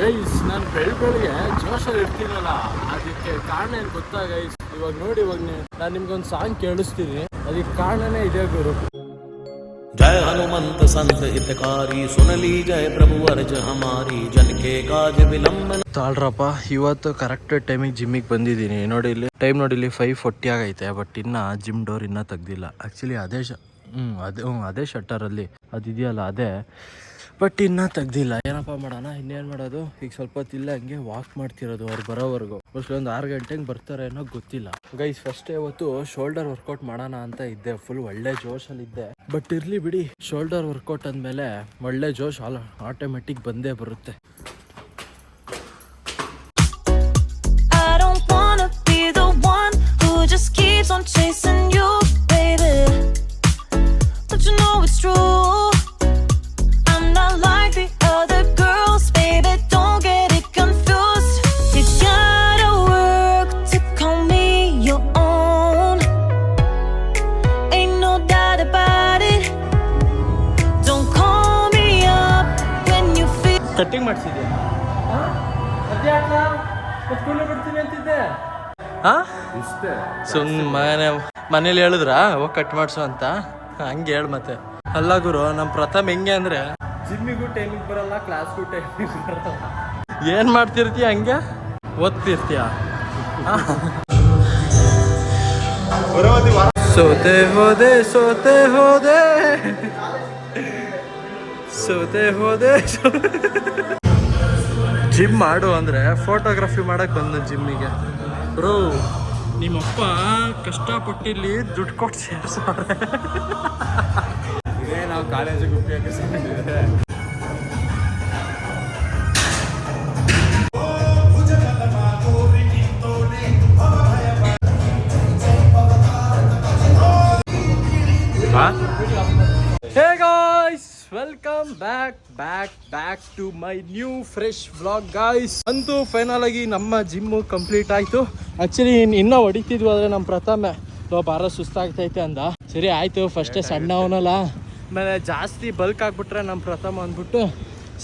Guys ನಾನು ಬೆಳ್ ಬೆಳಿಗ್ಗೆ ಜೋಶಲ್ಲಿ ಇರ್ತೀನಲ್ಲ ಅದಕ್ಕೆ ಕಾರಣ ಏನು ಗೊತ್ತಾ ಗೈಸ್ ಇವಾಗ ನೋಡಿ ಇವಾಗ ನಾನು ನಿಮ್ಗೊಂದು ಸಾಂಗ್ ಕೇಳಿಸ್ತೀನಿ ಅದಕ್ಕೆ ಕಾರಣನೇ ಇದೆ ಗುರು जय हनुमंत संत हितकारी सुन ली जय प्रभु अर्ज हमारी जन के काज विलंबन ತಾಳ್ರಪ್ಪ ಇವತ್ತು ಕರೆಕ್ಟ್ ಟೈಮಿಗೆ ಜಿಮ್ಮಿಗೆ ಬಂದಿದ್ದೀನಿ ನೋಡಿ ಇಲ್ಲಿ ಟೈಮ್ ನೋಡಿ ಇಲ್ಲಿ ಫೈವ್ ಫೋರ್ಟಿ ಆಗೈತೆ ಬಟ್ ಇನ್ನ ಜಿಮ್ ಡೋರ್ ಇನ್ನೂ ತೆಗ್ದಿಲ್ಲ ಆ್ಯಕ್ಚುಲಿ ಅದೇ ಶ ಹ್ಞೂ ಅದೇ ಹ್ಞೂ ಅದೇ ಶಟ್ಟರಲ್ಲಿ ಅದಿದೆಯಲ್ಲ ಅದೇ ಬಟ್ ಇನ್ನೂ ತೆಗ್ದಿಲ್ಲ. ಏನಪ್ಪ ಮಾಡೋಣ, ಇನ್ನೇನ್ ಮಾಡೋದು? ಈಗ ಸ್ವಲ್ಪ ಹೊತ್ತಿಲ್ಲ ಹಂಗೆ ವಾಕ್ ಮಾಡ್ತಿರೋದು ಅವ್ರು ಬರೋವರೆಗೂ. ಮೋಸ್ಟ್ಲಿ ಒಂದು ಆರು ಗಂಟೆಗೆ ಬರ್ತಾರೆ ಅನ್ನೋ ಗೊತ್ತಿಲ್ಲ. ಗೈಸ್ ಫಸ್ಟ್ ಇವತ್ತು ಶೋಲ್ಡರ್ ವರ್ಕೌಟ್ ಮಾಡೋಣ ಅಂತ ಇದ್ದೆ. ಫುಲ್ ಒಳ್ಳೆ ಜೋಶಲ್ಲಿದ್ದೆ ಬಟ್ ಇರ್ಲಿ ಬಿಡಿ ಶೋಲ್ಡರ್ ವರ್ಕೌಟ್ ಅಂದ್ಮೇಲೆ ಒಳ್ಳೆ ಜೋಶ್ ಆಲ್ ಆಟೋಮೆಟಿಕ್ ಬಂದೇ ಬರುತ್ತೆ. On chasing ಕಟ್ಟಿಂಗ್ ಮಾಡಿಸಿದ್ಯಾ? ಬಿಡ್ತೀನಿ ಅಂತಿದ್ದೆ. ಇಷ್ಟೇ. ಸುಮ್ಮನೆ ಮನೇಲಿ ಹೇಳಿದ್ರಾ? ಹೋಗಿ ಕಟ್ ಮಾಡಿಸು ಅಂತ. ಹಂಗೆ ಹೇಳ ಮತ್ತೆ. ಅಲ್ಲ ಗುರು ನಮ್ಮ ಪ್ರಥಮ್ ಹೆಂಗೆ ಅಂದ್ರೆ? ಜಿಮ್ಮಿಗೂ ಟೈಮಿಗೆ ಬರಲ್ಲ ಕ್ಲಾಸ್ಗೂ ಟೈಮಿಗೆ ಬರಲ್ಲ. ಏನ್ ಮಾಡ್ತಿರ್ತೀಯ ಹಂಗೆ? ಓದ್ತಿರ್ತೀಯ. ಸೋತೆ ಹೋದೆ ಸೋತೆ ಹೋದೆ. ಸೋತೆ ಹೋದೆ. ಜಿಮ್ ಮಾಡು ಅಂದ್ರೆ ಫೋಟೋಗ್ರಫಿ ಮಾಡಕ್ ಬಂದ ಜಿಮ್ಮಿಗೆ. ಬ್ರೋ ನಿಮ್ಮಪ್ಪ ಕಷ್ಟಪಟ್ಟು ಇಲ್ಲಿ ದುಡ್ಡು ಕೊಟ್ಟು ಸೇರ್ಸವ್ರೆ ಇದೇ ನಾವು ಕಾಲೇಜಿಗೆ ಉಪಯೋಗಿಸ್ಕೊಂಡಿದ್ರೆ Hey guys welcome back back back to my new fresh vlog guys ಅಂತೂ ಫೈನಲ್ ಆಗಿ ನಮ್ಮ ಜಿಮ್ಮು ಕಂಪ್ಲೀಟ್ ಆಯ್ತು. ಆಕ್ಚುಲಿ ಇನ್ನೂ ಹೊಡಿತಿದ್ವು ಆದ್ರೆ ನಮ್ಮ ಪ್ರಥಮ. ಭಾರ ಸುಸ್ತಾಗ್ತೈತೆ ಅಂದ. ಸರಿ ಆಯಿತು ಫಸ್ಟೇ ಸಣ್ಣ ಅವನಲ್ಲ. ಆಮೇಲೆ ಜಾಸ್ತಿ ಬಲ್ಕ್ ಆಗಿಬಿಟ್ರೆ ನಮ್ಮ ಪ್ರಥಮ ಅಂದ್ಬಿಟ್ಟು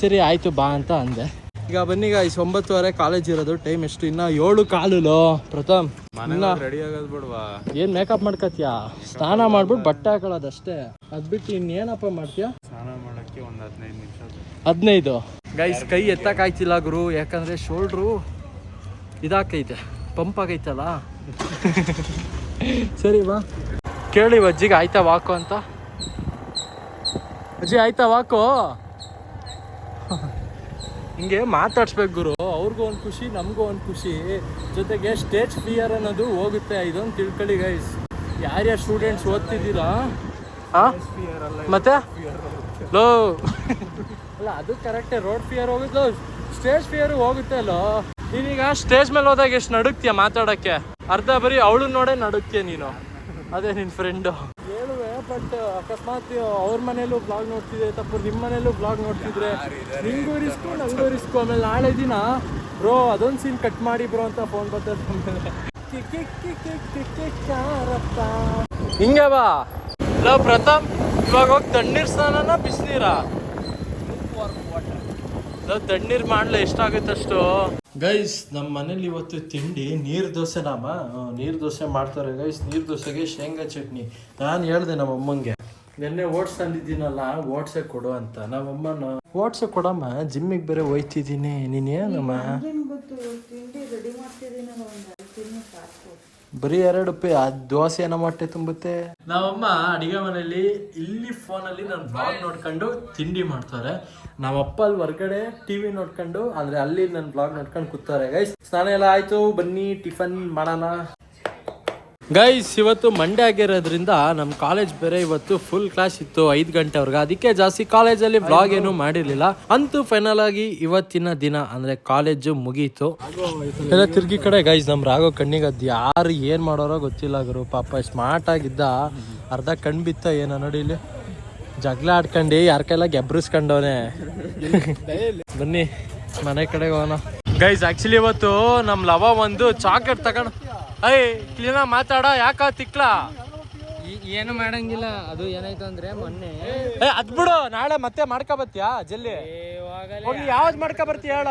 ಸರಿ ಆಯಿತು ಬಾ ಅಂತ ಅಂದೆ. ಈಗ ಬನ್ನಿ ಗಾಯ್ಸ್ ಒಂಬತ್ತುವರೆ ಕಾಲೇಜ್ ಇರೋದು ಟೈಮ್ ಎಷ್ಟು? ಇನ್ನ ಏಳು ಕಾಲು ಪ್ರಥಮ್. ರೆಡಿ ಆಗೋದು ಬಿಡ್ವಾ. ಏನ್ ಮೇಕಪ್ ಮಾಡ್ಕತ್ಯಾ? ಸ್ನಾನ ಮಾಡ್ಬಿಟ್ಟು ಬಟ್ಟೆ ಹಾಕೊಳ್ಳೋದಷ್ಟೇ ಅದ್ ಬಿಟ್ಟು ಇನ್ನೇನಪ್ಪ ಮಾಡ್ತೀಯಾ? ಸ್ನಾನ ಮಾಡಕ್ಕೆ ಒಂದು ಹದಿನೈದು ನಿಮಿಷ ಹದಿನೈದು? ಗೈಸ್ ಕೈ ಎತ್ತಕ್ಕಾಯ್ತಿಲ್ಲ ಗುರು. ಯಾಕಂದ್ರೆ ಶೋಲ್ಡ್ರು ಇದಾಕೈತೆ. ಪಂಪ್ ಆಗೈತಲ್ಲ. ಸರಿ ಬಾ. ಕೇಳಿ ಅಜ್ಜಿಗೆ ಆಯ್ತಾ ವಾಕು ಅಂತ? ಅಜ್ಜಿ ಆಯ್ತಾ ವಾಕು ಹಿಂಗೆ ಮಾತಾಡ್ಸ್ಬೇಕು ಗುರು. ಅವ್ರಿಗೂ ಒಂದು ಖುಷಿ ನಮಗೂ ಒಂದು ಖುಷಿ. ಜೊತೆಗೆ ಸ್ಟೇಜ್ ಫಿಯರ್ ಅನ್ನೋದು ಹೋಗುತ್ತೆ ಇದೊಂದು ತಿಳ್ಕೊಳ್ಳಿ ಗೈಸ್ ಯಾರ್ಯಾರು ಸ್ಟೂಡೆಂಟ್ಸ್ ಓದ್ತಿದ್ದೀರಾ? ಮತ್ತೆ? ಲೋ. ಅಲ್ಲ ಅದು ಕರೆಕ್ಟೇ ರೋಡ್ ಫಿಯರ್ ಹೋಗುತ್ತೆ ಸ್ಟೇಜ್ ಫಿಯರ್ ಹೋಗುತ್ತೆ ಅಲ್ಲೋ. ನೀನೀಗ ಸ್ಟೇಜ್ ಮೇಲೆ ಹೋದಾಗ ಎಷ್ಟು ನಡುಕ್ತೀಯ ಮಾತಾಡೋಕ್ಕೆ? ಅರ್ಧ ಬರೀ ಅವಳು ನೋಡೇ ನಡುಕ್ತೀಯ ನೀನು. ಅದೇ ನಿನ್ನ ಫ್ರೆಂಡು ಬಟ್ ಅಕಸ್ಮಾತ್ ಅವ್ರ ಮನೇಲೂ ಬ್ಲಾಗ್ ನೋಡ್ತಿದ್ರೆ ತಪ್ಪು ನಿಮ್ಮ ಮನೇಲೂ ಬ್ಲಾಗ್ ನೋಡ್ತಿದ್ರೆ. ನಿಮಗೂ ರಿಸ್ಕು ನಂಗೂ ರಿಸ್ಕು ಆಮೇಲೆ ನಾಳೆ ದಿನ ಬ್ರೋ ಅದೊಂದು ಸೀನ್ ಕಟ್ ಮಾಡಿ ಬ್ರೋ ಅಂತ ಫೋನ್ ಬರ್ತದೆ. ಹಿಂಗೆ ಬಾ. ಲೋ ಪ್ರಥಮ್ ಇವಾಗ ಹೋಗಿ ತಣ್ಣೀರು ಸ್ನಾನನ ಬಿಸಿನೀರಾ? ತಣ್ಣೀರು ಮಾಡಲೇ ಎಷ್ಟಾಗುತ್ತೆ ಅಷ್ಟು ಗೈಸ್ ನಮ್ಮ ಮನೇಲಿ ಇವತ್ತು ತಿಂಡಿ, ನೀರ್ ದೋಸೆ ನಮ್ಮ ನೀರ್ ದೋಸೆ ಮಾಡ್ತಾರೆ ಗೈಸ್ ನೀರ್ ದೋಸೆಗೆ ಶೇಂಗಾ ಚಟ್ನಿ. ನಾನು ಹೇಳ್ದೆ ನಮ್ಮ ಅಮ್ಮಂಗೆ, ನಿನ್ನೆ ಓಟ್ಸ್ ತಂದಿದ್ದೀನಲ್ಲ, ಓಟ್ಸೆ ಕೊಡು ಅಂತ. ನಮ್ಮಮ್ಮನ ಓಟ್ಸೆ ಕೊಡಮ್ಮ, ಜಿಮ್ಮಿಗೆ ಬೇರೆ ಹೋಯ್ತಿದ್ದೀನಿ. ನೀನೇನಮ್ಮ ಬರೀ ಎರಡು ದೋಸೆ ಏನೋ ಮೊಟ್ಟೆ ತುಂಬುತ್ತೆ. ನಮ್ಮಮ್ಮ ಅಡಿಗೆ ಮನೆಯಲ್ಲಿ ಇಲ್ಲಿ ಫೋನಲ್ಲಿ ನನ್ನ ಬ್ಲಾಗ್ ನೋಡ್ಕೊಂಡು ತಿಂಡಿ ಮಾಡ್ತಾರೆ. ನಮ್ಮಪ್ಪ ಅಲ್ಲಿ ಹೊರ್ಗಡೆ ಟಿವಿ ನೋಡ್ಕೊಂಡು ಅಂದ್ರೆ ಅಲ್ಲಿ ನನ್ನ ಬ್ಲಾಗ್ ನೋಡ್ಕೊಂಡು ಕೂತಾರೆ ಗೈಸ್ ಸ್ನಾನ ಎಲ್ಲ ಆಯ್ತು? ಬನ್ನಿ ಟಿಫನ್ ಮಾಡೋಣ. ಗೈಸ್ ಇವತ್ತು ಮಂಡೆ ಆಗಿರೋದ್ರಿಂದ ನಮ್ಮ ಕಾಲೇಜ್ ಬೇರೆ ಇವತ್ತು ಫುಲ್ ಕ್ಲಾಸ್ ಇತ್ತು, ಐದು ಗಂಟೆವರೆಗೆ ಅದಕ್ಕೆ ಜಾಸ್ತಿ ಕಾಲೇಜಲ್ಲಿ ಬ್ಲಾಗ್ ಏನು ಮಾಡಿರ್ಲಿಲ್ಲ. ಅಂತೂ ಫೈನಲ್ ಆಗಿ ಇವತ್ತಿನ ದಿನ, ಅಂದ್ರೆ ಕಾಲೇಜು ಮುಗೀತು. ಎಲ್ಲ ತಿರ್ಗಿ ಕಡೆ ಗೈಸ್ ನಮ್ ರಾಘೋ ಕಣ್ಣಿಗೆ ಅದ್ ಯಾರು ಏನ್ ಮಾಡೋರೋ ಗೊತ್ತಿಲ್ಲ ಗುರು. ಪಾಪ ಸ್ಮಾರ್ಟ್ ಆಗಿದ್ದ. ಅರ್ಧ ಕಣ್ ಬಿತ್ತ ಏನ ನೋಡಿ ಇಲ್ಲಿ. ಜಗಳ ಆಡ್ಕೊಂಡು ಯಾರ ಕೈಲ ಗೆಬ್ರಿಸ್ಕೊಂಡವನೆ. ಬನ್ನಿ, ಮನೆ ಕಡೆಗೆ ಹೋಗೋಣ. ಗೈಸ್ ಆಕ್ಚುಲಿ ಇವತ್ತು ನಮ್ ಲವ ಒಂದು ಚಾಕ್ಲೇಟ್ ತಗೊಂಡು ಐ ಕ್ಲೀನ ಮಾತಾಡ ಯಾಕ ತಿಕ್ಲ? ಏನು ಮಾಡಂಗಿಲ್ಲ ಅದು ಏನಾಯ್ತು ಅಂದ್ರೆ ಮೊನ್ನೆ ಏ ಅದ್ ಬಿಡು ನಾಳೆ ಮತ್ತೆ ಮಾಡ್ಕೊಬತ್ತೀಯಾ ಜಲ್ದಿ? ಜಲ್ಲಿ ಹೋಗಿ ಯಾವ್ದು ಮಾಡ್ಕೊ ಬರ್ತೀಯ ಹೇಳ.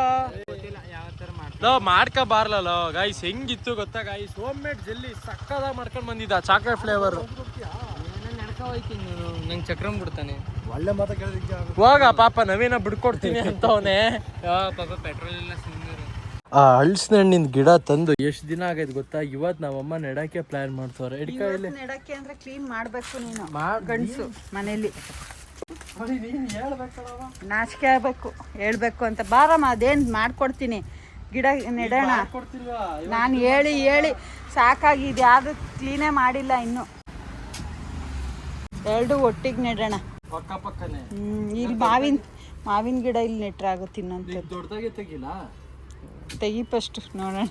ಲೋ ಮಾಡ್ಕೊ ಬಾರ್ಲಲ್ಲ ಗಾಯ್ಸ್ ಹೆಂಗಿತ್ತು ಗೊತ್ತಾ ಗಾಯ್ಸ್ ಹೋಮ್ ಮೇಡ್ ಜಲ್ಲಿ ಸಕ್ಕದ ಮಾಡ್ಕೊಂಡು ಬಂದಿದ್ದ ಚಾಕ್ಲೇಟ್ ಫ್ಲೇವರ್ ನಾನು ನಡ್ಕ ಹೋಯ್ತೀನಿ ನಾನು ನಂಗೆ ಚಕ್ರಂ ಬಿಡ್ತಾನೆ. ಒಳ್ಳೆ ಮಾತಾ ಕೇಳಿದ್ರೆ ಹೋಗ ಪಾಪ ನವೀನ ಬಿಡ್ಕೊಡ್ತೀನಿ ಅಂತವನೇ. ಯಾ ಪಾಪ ಪೆಟ್ರೋಲ್ ಇಲ್ಲ ಸುಮ್ಮನೆ ಆ ಹಳ್ಸಿನ ಹಣ್ಣಿನ ಗಿಡ ತಂದು ಎಷ್ಟು ದಿನ ಆಗೈತೆ ಗೊತ್ತಾ? ಇವತ್ತು ನಮ್ಮಮ್ಮ ನೆಡಕ್ಕೆ ಪ್ಲಾನ್ ಮಾಡ್ತವ್ರೆ. ನೆಡಕ್ಕೆ ಅಂದ್ರೆ ಕ್ಲೀನ್ ಮಾಡ್ಬೇಕು ನೀನು. ಗಂಡಸು ಮನೇಲಿ. ನಾಚಿಕೆ ಆಗ್ಬೇಕು ಹೇಳ್ಬೇಕು ಅಂತ. ಬಾರಮ್ಮ ಅದೇನ್ ಮಾಡ್ಕೊಡ್ತೀನಿ. ಗಿಡ ನೆಡೋಣ. ನಾನು ಹೇಳಿ ಹೇಳಿ. ಸಾಕಾಗಿದೆ ಯಾವುದು ಕ್ಲೀನೇ ಮಾಡಿಲ್ಲ ಇನ್ನು. ಎರಡು ಒಟ್ಟಿಗೆ ನೆಡೋಣ. ಪಕ್ಕ ಪಕ್ಕನೆ. ಹ್ಮ್ ಇಲ್ಲಿ ಮಾವಿನ ಮಾವಿನ ಗಿಡ ಇಲ್ಲಿ ನೆಟ್ರೆ ಆಗುತ್ತೆ ಇನ್ನೊಂದು ದೊಡ್ಡದಾಗೆ ತೆಗಿಲ್ಲ? ತೆಗಿ ಫಸ್ಟ್ ನೋಡೋಣ.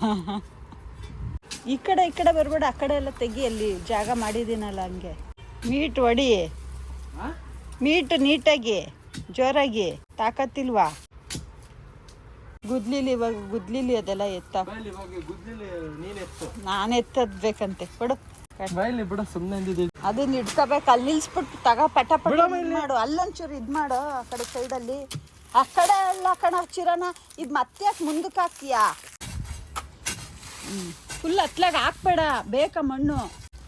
ಈ ಕಡೆ ಈ ಕಡೆ ಬರಬೇಡ ಆ ಕಡೆ ಎಲ್ಲ ತೆಗಿ ಅಲ್ಲಿ ಜಾಗ ಮಾಡಿದೀನಲ್ಲ ಹಂಗೆ. ಮೀಟ್ ಒಡಿ. ಮೀಟ್ ನೀಟಾಗಿ ಜೋರಾಗಿ ತಾಕತ್ತಿಲ್ವಾ? ಗುದ್ಲಿಲಿ ಇವಾಗ ಗುದ್ಲಿಲಿ ಅದೆಲ್ಲ ಎತ್ತ. ನೀನ್ ಎತ್ತು. ನಾನು ಎತ್ತದ್ ಬೇಕಂತೆ ಕೊಡು. ಬಿಡು ಸುಮ್ಮನೆ ಅದನ್ನ ಇಡ್ಕೋಬೇಕು ಅಲ್ಲಿ ನಿಲ್ಸ್ಬಿಟ್ಟು ತಗ ಪಟ ಪಟ ಮಾಡು. ಅಲ್ಲೊಂಚೂರು ಇದು ಮಾಡು ಆ ಕಡೆ ಸೈಡಲ್ಲಿ ಆ ಕಡೆ ಎಲ್ಲ ಕಣ ಚಿರನ ಇದು ಮತ್ತೆ ಮುಂದಕ್ಕೆ ಹಾಕ್ತೀಯಾ? ಹ್ಞೂ ಫುಲ್ ಹತ್ಲಾಗ ಹಾಕ್ಬೇಡ ಬೇಕಾ ಮಣ್ಣು.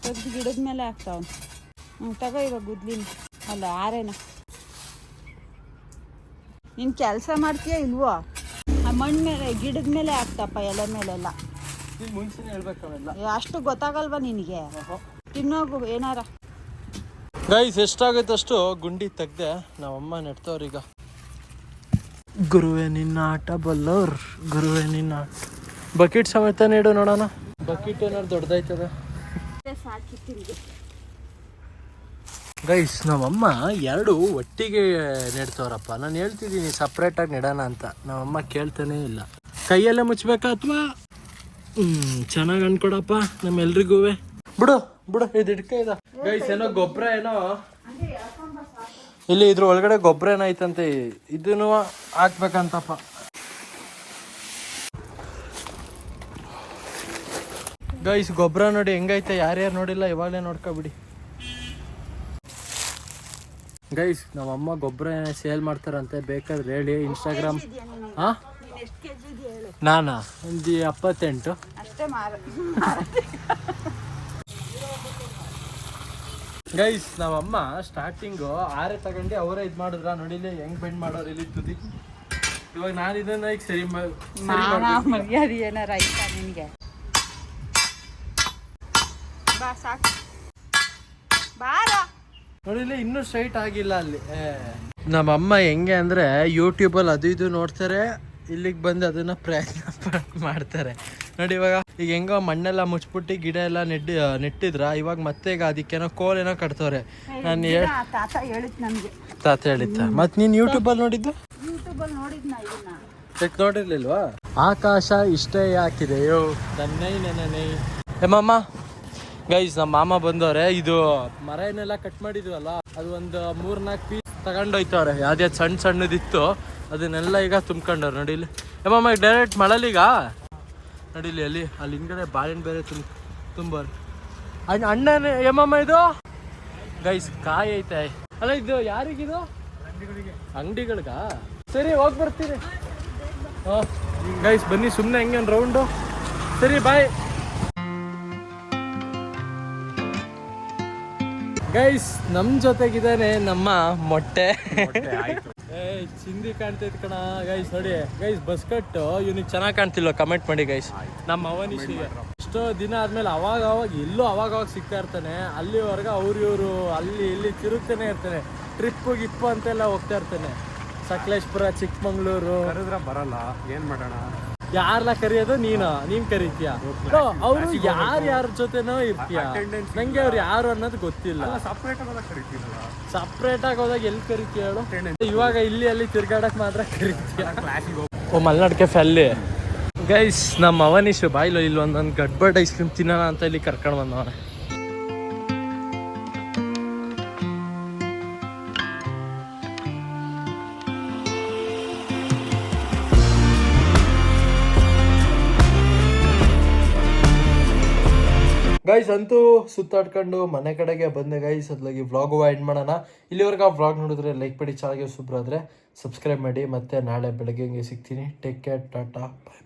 ತೆಗ್ದು ಗಿಡದ ಮೇಲೆ ಹಾಕ್ತಾವ. ಹ್ಞೂ ತಗೋ ಇವಾಗ ಗುದ್ಲಿನ. ಅಲ್ಲ ಆರೇನ. ನೀನು ಕೆಲಸ ಮಾಡ್ತೀಯ ಇಲ್ವೋ? ಆ ಮಣ್ಣು ಮೇಲೆ ಗಿಡದ ಮೇಲೆ ಹಾಕ್ತಪ್ಪ ಎಲೆ ಮೇಲೆಲ್ಲ. ಅಷ್ಟು ಗೊತ್ತಾಗಲ್ವಾ ನಿನಗೆ? ತಿನ್ನೋಗು ಏನಾರ. ಗೈಸ್ ಎಷ್ಟಾಗುತ್ತಷ್ಟು ಗುಂಡಿ ತೆಗ್ದೆ ನಮ್ಮಮ್ಮ ನೆಡ್ತವ್ರೀಗ. ಗುರುವೆ ನಿನ್ನ ಆಟ ಬಲ್ಲೋರ್ ಗುರುವೆ ನಿನ್ನ ಆಟ. ಬಕೆಟ್ ಸಮೇತ ನೀಡು ನೋಡೋಣ. ಬಕೆಟ್ ಏನಾದ್ರು ದೊಡ್ಡದಾಯ್ತದ? ಗೈಸ್ ನಮ್ಮಮ್ಮ ಎರಡು ಒಟ್ಟಿಗೆ ನೆಡ್ತವ್ರಪ್ಪ. ನಾನು ಹೇಳ್ತಿದ್ದೀನಿ ಸಪ್ರೇಟಾಗಿ ನೆಡೋಣ ಅಂತ. ನಮ್ಮಮ್ಮ ಕೇಳ್ತಾನೇ ಇಲ್ಲ. ಕೈಯಲ್ಲೇ ಮುಚ್ಚಬೇಕಾ ಅಥವಾ? ಹ್ಮ್ ಚೆನ್ನಾಗಿ ಅನ್ಕೊಡಪ್ಪ ನಮ್ಮೆಲ್ರಿಗೂ ಬಿಡು ಬಿಡು ಇದು ಇಟ್ಕೈದ ಗೈಸ್ ಏನೋ ಗೊಬ್ಬರ ಏನೋ ಇಲ್ಲಿ ಇದ್ರ ಒಳಗಡೆ ಗೊಬ್ಬರ ಏನಾಯ್ತಂತೆ? ಇದನ್ನು ಹಾಕ್ಬೇಕಂತಪ್ಪ. ಗೈಸ್ ಗೊಬ್ಬರ ನೋಡಿ ಹೆಂಗೈತೆ? ಯಾರ್ಯಾರು ನೋಡಿಲ್ಲ ಇವಾಗಲೇ ನೋಡ್ಕೊಬಿಡಿ. ಗೈಸ್ ನಮ್ಮಮ್ಮ ಗೊಬ್ಬರ ಸೇಲ್ ಮಾಡ್ತಾರಂತೆ ಬೇಕಾದ್ರೆ ಹೇಳಿ ಇನ್ಸ್ಟಾಗ್ರಾಮ್ ಹಾ? ನಾನಾ ಒಂದು ಎಪ್ಪತ್ತೆಂಟು. ಗೈಸ್ ನಮ್ಮಮ್ಮ ಸ್ಟಾರ್ಟಿಂಗು ಆರೆ ತಗೊಂಡು ಅವರೇ ಇದು ಮಾಡಿದ್ರ ನೋಡಿಲ್ಲ ಹೆಂಗ್ ಬೆಂಡ್ ಮಾಡೋರು ಇಲ್ಲಿ ತುದಿ ಇವಾಗ ನಾನು ಇದನ್ನ ಈಗ ಸರಿ. ಮರ್ಯಾದೆ ಏನಾರ ಆಯ್ತಾ ನಿನಗೆ? ಬಾ ಸಾಕು. ಬಾರ ನೋಡಿಲಿ ಇನ್ನೂ ಸ್ಟ್ರೈಟ್ ಆಗಿಲ್ಲ ಅಲ್ಲಿ. ನಮ್ಮಮ್ಮ ಹೆಂಗೆ ಅಂದ್ರೆ ಯೂಟ್ಯೂಬಲ್ಲಿ ಅದು ಇದು ನೋಡ್ತಾರೆ. ಇಲ್ಲಿಗೆ ಬಂದು ಅದನ್ನ ಪ್ರಯತ್ನ ಮಾಡ್ತಾರೆ. ನೋಡಿ ಇವಾಗ ಈಗ ಹೆಂಗೋ ಮಣ್ಣೆಲ್ಲ ಮುಚ್ಬಿಟ್ಟು ಗಿಡ ಎಲ್ಲ ನೆಡ್ ನೆಟ್ಟಿದ್ರ? ಇವಾಗ ಮತ್ತೆ ಈಗ ಅದಕ್ಕೇನೋ ಕೋಲೇನೋ ಕಟ್ತವ್ರೆ. ನಾನು ತಾತ ಹೇಳಿದ್ ನನಗೆ ತಾತ ಹೇಳಿತ್ತ ಮತ್ತೆ ನೀನು ಯೂಟ್ಯೂಬಲ್ಲಿ ನೋಡಿದ್ದು? ಯೂಟ್ಯೂಬಲ್ಲಿ ನೋಡಿದ್ನ ಇದನ್ನ ಚೆಕ್ ನೋಡಿರ್ಲಿಲ್ವಾ? ಆಕಾಶ ಇಷ್ಟೇ ಯಾಕಿದೆಯೋ? ನನ್ನೈ. ನನ್ನೈ ಏಮಮ್ಮ ಗೈಸ್ ನಮ್ಮ ಮಾಮ ಬಂದವ್ರೆ. ಇದು ಮರ ಏನೆಲ್ಲ ಕಟ್ ಮಾಡಿದ್ವಲ್ಲ ಅದು ಒಂದು ಮೂರ್ನಾಲ್ಕು ಪೀಸ್ ತಗೊಂಡೋಯ್ತವ್ರೆ. ಯಾವ್ದು ಸಣ್ಣ ಸಣ್ಣದಿತ್ತು. ಅದನ್ನೆಲ್ಲ ಈಗ ತುಂಬ್ಕೊಂಡವ್ರು ನೋಡಿ ಇಲ್ಲಿ ಈಗ ಡೈರೆಕ್ಟ್ ಮಳಲಿಗ? ನಡೀಲಿ, ಅಲ್ಲಿ ಅಲ್ಲಿ ಹಿಂದ್ಗಡೆ ಬಾಳೆಹಣ್ಣು ಬೇರೆ ತುಂಬ, ತುಂಬೋರು. ಅಣ್ಣ, ಅಣ್ಣನೇ ಯಮ್ಮಮ್ಮ ಇದು? ಗೈಸ್ ಕಾಯಿ ಐತೆ. ಅಲ್ಲ, ಇದು ಯಾರಿಗಿದು ಅಂಗಡಿಗಳಿಗ? ಸರಿ, ಹೋಗಿ ಬರ್ತೀರಿ ಗೈಸ್ ಬನ್ನಿ ಸುಮ್ಮನೆ ಹೆಂಗೆ ಒಂದು ರೌಂಡು ಸರಿ ಬಾಯ್ ಗೈಸ್ ನಮ್ಮ ಜೊತೆಗಿದ್ದಾನೆ ನಮ್ಮ ಮೊಟ್ಟೆ. ಏ ಚಿಂದಿ ಕಾಣ್ತೈತ್ ಕಣ. ಗೈಸ್ ನೋಡಿ ಗೈಸ್ ಬಸ್ ಕಟ್ಟು ಇವ್ನಿಗೆ ಚೆನ್ನಾಗಿ ಕಾಣ್ತಿಲ್ವ? ಕಮೆಂಟ್ ಮಾಡಿ ಗೈಸ್ ನಮ್ಮ ಅವನಿಶಿಗೆ. ಎಷ್ಟೋ ದಿನ ಆದ್ಮೇಲೆ ಅವಾಗ ಅವಾಗ ಎಲ್ಲೋ ಅವಾಗ ಅವಾಗ ಸಿಗ್ತಾ ಇರ್ತಾನೆ. ಅಲ್ಲಿವರೆಗೆ ಅವ್ರು ಇವರು ಅಲ್ಲಿ ಇಲ್ಲಿ ತಿರುಗ್ತಾನೆ ಇರ್ತಾನೆ. ಟ್ರಿಪ್ಪು ಗಿಪ್ಪು ಅಂತೆಲ್ಲ ಹೋಗ್ತಾ ಇರ್ತಾನೆ. ಸಕಲೇಶ್ಪುರ ಚಿಕ್ಕಮಂಗ್ಳೂರು ಕರೆದ್ರ ಬರಲ್ಲ. ಏನ್ ಮಾಡೋಣ? ಯಾರ್ಲ ಕರಿಯೋದು ನೀನು ನೀನ್ ಕರಿತೀಯ? ಅವ್ರು ಯಾರ ಯಾರ ಜೊತೆನೋ ಇರ್ತೀಯ? ನಂಗೆ ಅವ್ರು ಯಾರು ಅನ್ನೋದು ಗೊತ್ತಿಲ್ಲ. ಸಪ್ರೇಟ್ ಆಗಿ ಹೋದಾಗ ಎಲ್ಲಿ ಕರಿತೀಯ ಹೇಳು? ಇವಾಗ ಇಲ್ಲಿ ಅಲ್ಲಿ ತಿರ್ಗಾಡಕ್ ಮಾತ್ರ ಕರಿತೀಯ? ಓ ಮಲ್ನಾಡ್ ಕೆಫೆ ಅಲ್ಲಿ ಗೈಸ್ ನಮ್ಮ ಅವನೀಶು ಬಾಯ್ಲು ಇಲ್ಲಿ ಒಂದೊಂದು ಗಡ್ಬಡ್ ಐಸ್ ಕ್ರೀಮ್ ತಿನ್ನೋಣ ಅಂತ ಇಲ್ಲಿ ಕರ್ಕೊಂಡು ಬಂದವನೆ. ಗೈಸ್ ಅಂತೂ ಸುತ್ತಾಡ್ಕೊಂಡು ಮನೆ ಕಡೆಗೆ ಬಂದೆ ಗೈಸ್ ಅದ್ಲಾಗಿ ವ್ಲಾಗು ಎಂಡ್ ಮಾಡೋಣ. ಇಲ್ಲಿವರೆಗೆ ಆ ವ್ಲಾಗ್ ನೋಡಿದ್ರೆ ಲೈಕ್ ಮಾಡಿ ಚಾನಲ್ಗೆ ಸೂಪರ್ ಆದರೆ ಸಬ್ಸ್ಕ್ರೈಬ್ ಮಾಡಿ. ಮತ್ತೆ ನಾಳೆ ಬೆಳಗ್ಗೆ ಸಿಗ್ತೀನಿ. Take care Tata. ಬಾಯ್